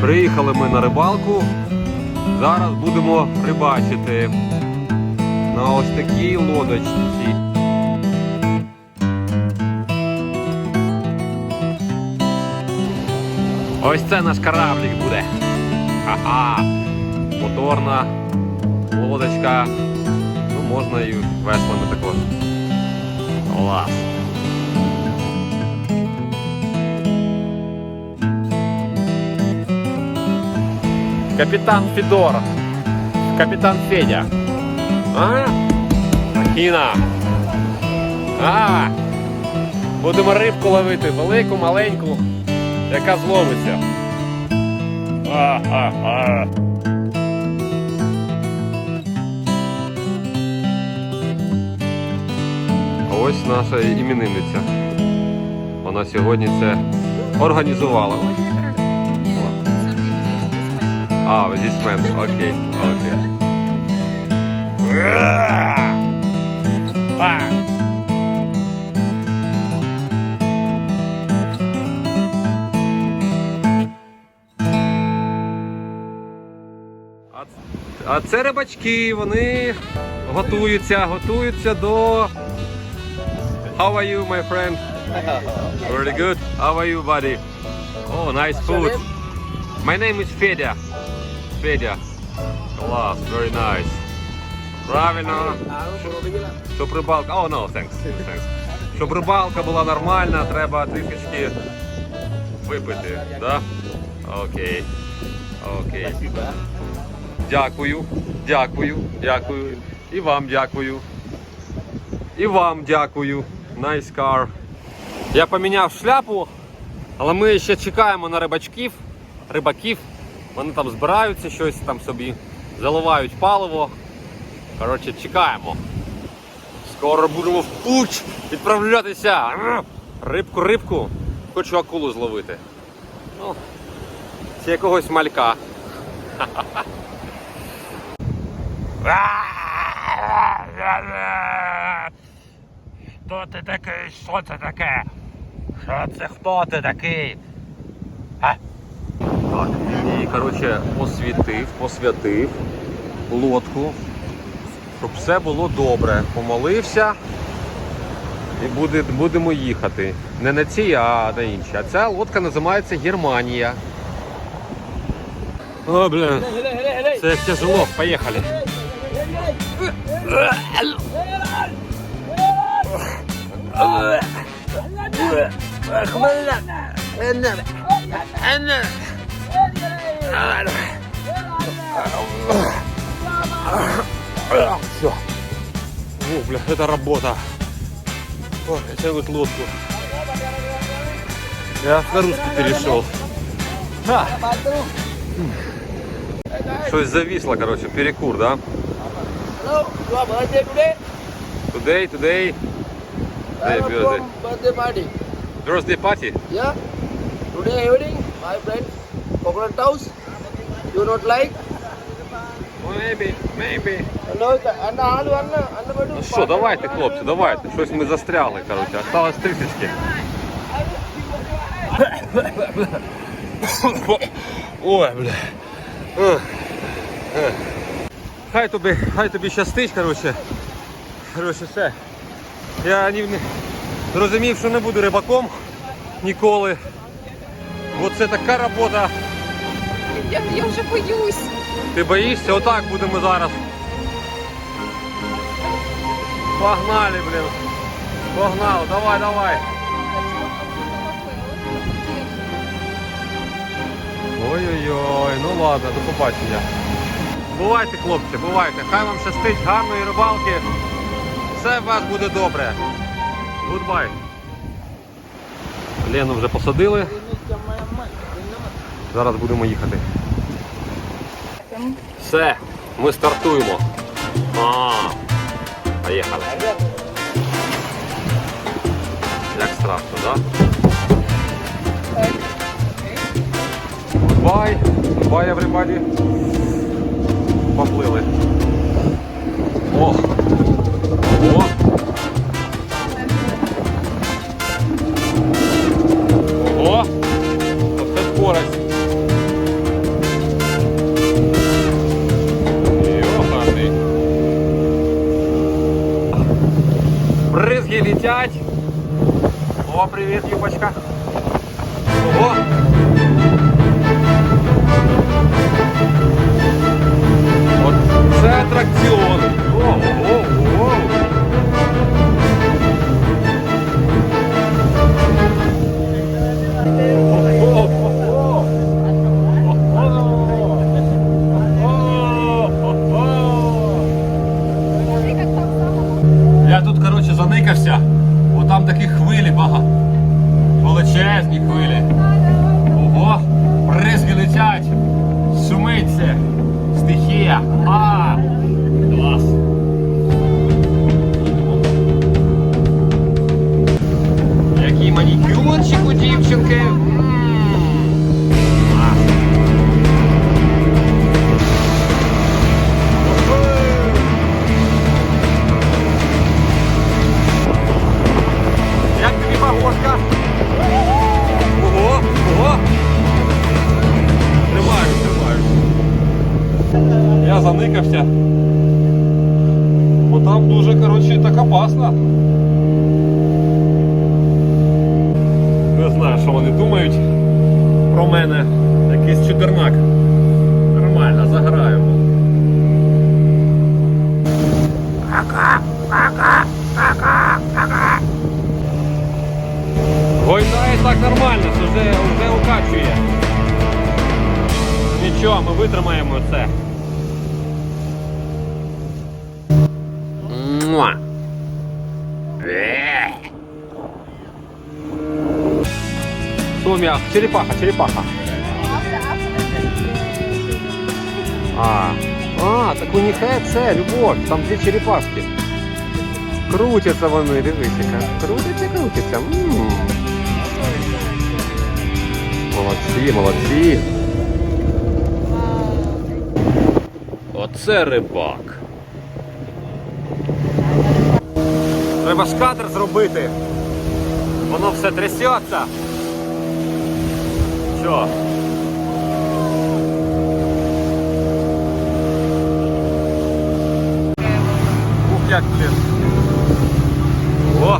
Приїхали ми на рибалку. Зараз будемо рибачити на ось такій лодочці. Ось це наш кораблік буде. Ага. Моторна лодочка. Ну, можна і веслами також. Клас. Капітан Федор. Капітан Федя. А? Махіна. А. Будемо рибку ловити. Велику, маленьку, яка зловиться. А-а-а. Ось наша іменинниця. Вона сьогодні це організувала. А, зі смен. Окей, окей. А! Це рибачки, вони готуються, готуються до. How are you, my friend? Very good. How are you, buddy? Oh, nice food. My name is Fedya. Федя. Клас, very nice. Правильно. Щоб рибалка. Oh, no, thanks. thanks. Щоб рибалка була нормальна, треба трішечки випити. Да? Окей. Окей. Дякую. Дякую. Дякую. І вам дякую. І вам дякую. Nice car. Я поміняв шляпу, але ми ще чекаємо на рибачків, рибаків. Вони там збираються щось там собі, заливають паливо. Коротше, чекаємо. Скоро будемо в путь відправлятися. Рибку, рибку. Хочу акулу зловити. Ну, чи якогось малька. Хто ти такий? Що це таке? Що це хто ти такий? А? Коротше освітив, посвятив лодку, щоб все було добре. Помолився і буде, будемо їхати. Не на цій, а на іншій. А ця лодка називається Германія. О, блін. Це тяжело. Поїхали. Все. Это работа. Ой, тянуть лодку. Я на русский перешел. Ха. Щось зависло, короче, перекур, да? Today? Today, today, birthday. birthday party. birthday party. Yeah? Today evening, my friend, coconut house. You not like? Ну що, давайте, хлопці, давайте. Щось ми застряли, короче. Осталось трішечки. Ой, бля. Хай тобі, хай тобі щастить, короче. Короче, все. Я не зрозумів, що не буду рибаком ніколи. Бо це така робота. Я, я вже боюсь. Ти боїшся? Отак будемо зараз. Погнали, блін. Погнали, давай, давай. Ой-ой-ой, ну ладно, до побачення. Бувайте, хлопці, бувайте. Хай вам щастить, гарної рибалки. Все у вас буде добре. Гудбай. Лену вже посадили. Зараз будемо їхати. Все, ми стартуємо. А, поїхали. Як страшно, да? Бай! Бай, everybody. Поплили. О! Летять. О, привіт, Юбочка. Ого. От це атракціон. Коротше, вся, бо там такі хвилі багато. Величезні хвилі. Ого, бризги летять. Шумиться. Стихія. А! Клас. Який манікюрчик у дівчинки. Про мене. Якийсь чотирнак. Нормально, заграємо. Гойдає так нормально, що вже, вже укачує. Нічого, ми витримаємо це. Сумя, черепаха, черепаха. А, а, так у них це любов, там дві черепашки. Крутяться вони, дивися. Крутяться, крутяться. М. Молодці, молодці. Оце рибак. Треба ж кадр зробити. Воно все трясеться. Що? Ух, як блін. О,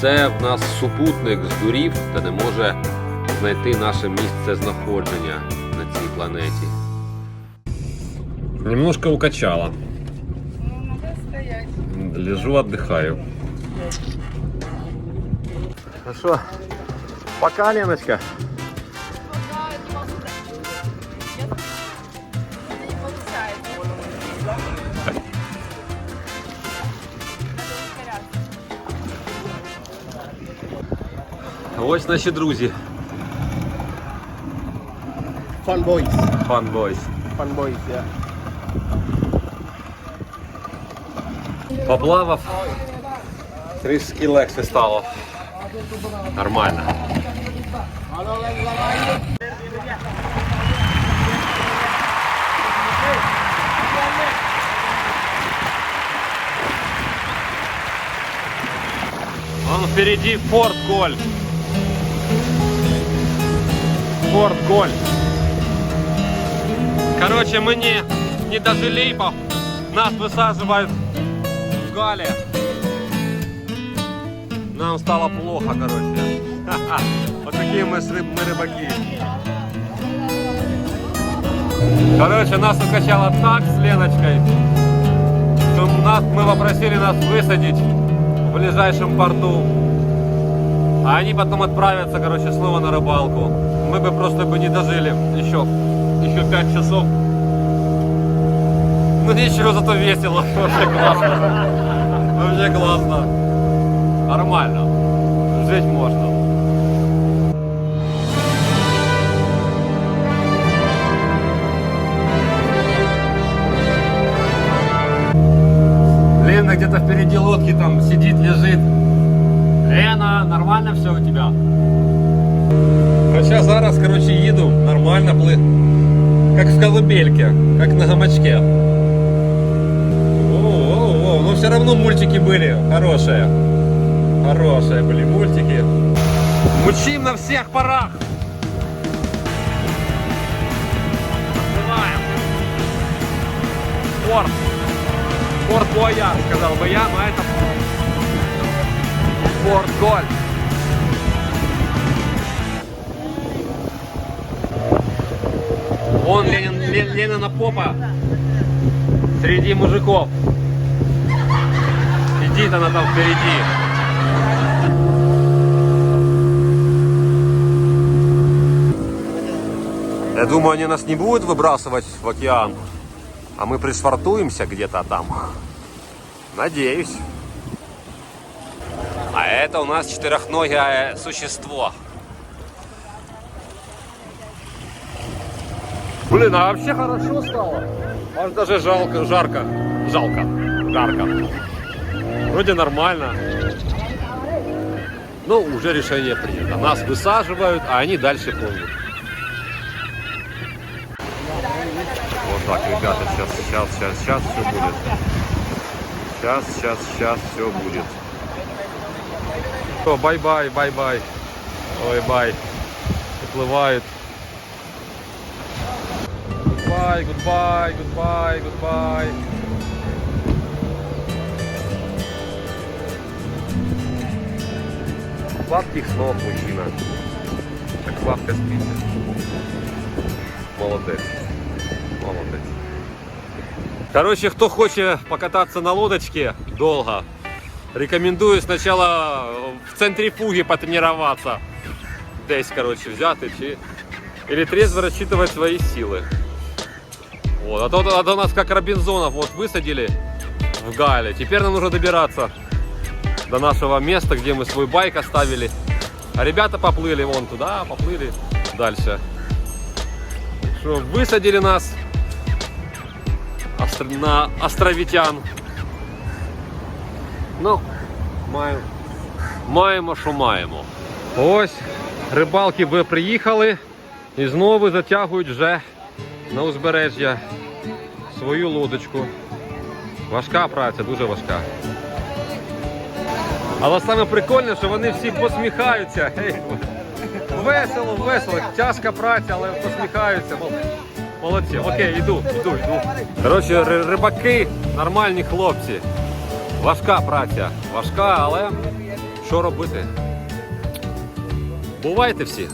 це в нас супутник здурів та не може знайти наше місце знаходження на цій планеті. Немножко укачало. Лежу, отдыхаю. Ну что, пока, Леночка. Ось наші друзі. Fun boys. Fun Boys. Fun boys, yeah. Поплавав. Трішки легше стало. Нормально. Вон впереди Форт Голь. Форт Голь. Короче, мы не, не дожили, по- нас высаживают в Гале. Нам стало плохо, короче. Вот такие мы, рыб, мы рыбаки. Короче, нас укачало так с Леночкой, что нас, мы попросили нас высадить в ближайшем порту. А они потом отправятся, короче, снова на рыбалку. Мы бы просто бы не дожили еще, еще 5 часов. Ну ничего, зато весело. Вообще классно. Вообще классно. Нормально. Жить можно. В колыбельке, как на гамачке. Но все равно мультики были хорошие. Хорошие были мультики. Мучим на всех парах. Открываем. Порт. Порт Бояр, сказал бы я, но это Порт Голь. Лен- Ленина попа среди мужиков. Сидит она там впереди. Я думаю, они нас не будут выбрасывать в океан, а мы пришвартуемся где-то там. Надеюсь. А это у нас четырехногое существо. Блин, а вообще хорошо стало. Аж даже жалко, жарко. Жалко. Жарко. Вроде нормально. Ну, уже решение принято. Нас высаживают, а они дальше плывут. Вот так, ребята, сейчас, сейчас, сейчас, сейчас все будет. Сейчас, сейчас, сейчас все будет. Бай-бай, бай-бай. Ой, бай. Уплывает. Goodbye, goodbye, goodbye, goodbye. Сладких снов, мужчина. Как сладко спите. Молодец. Молодец. Короче, кто хочет покататься на лодочке долго, рекомендую сначала в центрифуге потренироваться. Десь, короче, взяти чи... Или трезво рассчитывать свои силы. Вот. А, то, а то нас как Робинзонов вот высадили в Гале. Теперь нам нужно добираться до нашего места, где мы свой байк оставили. А ребята поплыли вон туда, поплыли дальше. Что, высадили нас остр- на островитян. Ну, маємо, маємо, що маємо. Ось рибалки ви приїхали і знову затягують вже на узбережжя свою лодочку. Важка праця, дуже важка. Але саме прикольне, що вони всі посміхаються. Весело, весело, тяжка праця, але посміхаються. Молодці. Окей, йду, йду, йду. Коротше, рибаки, нормальні хлопці. Важка праця, важка, але що робити? Бувайте всі.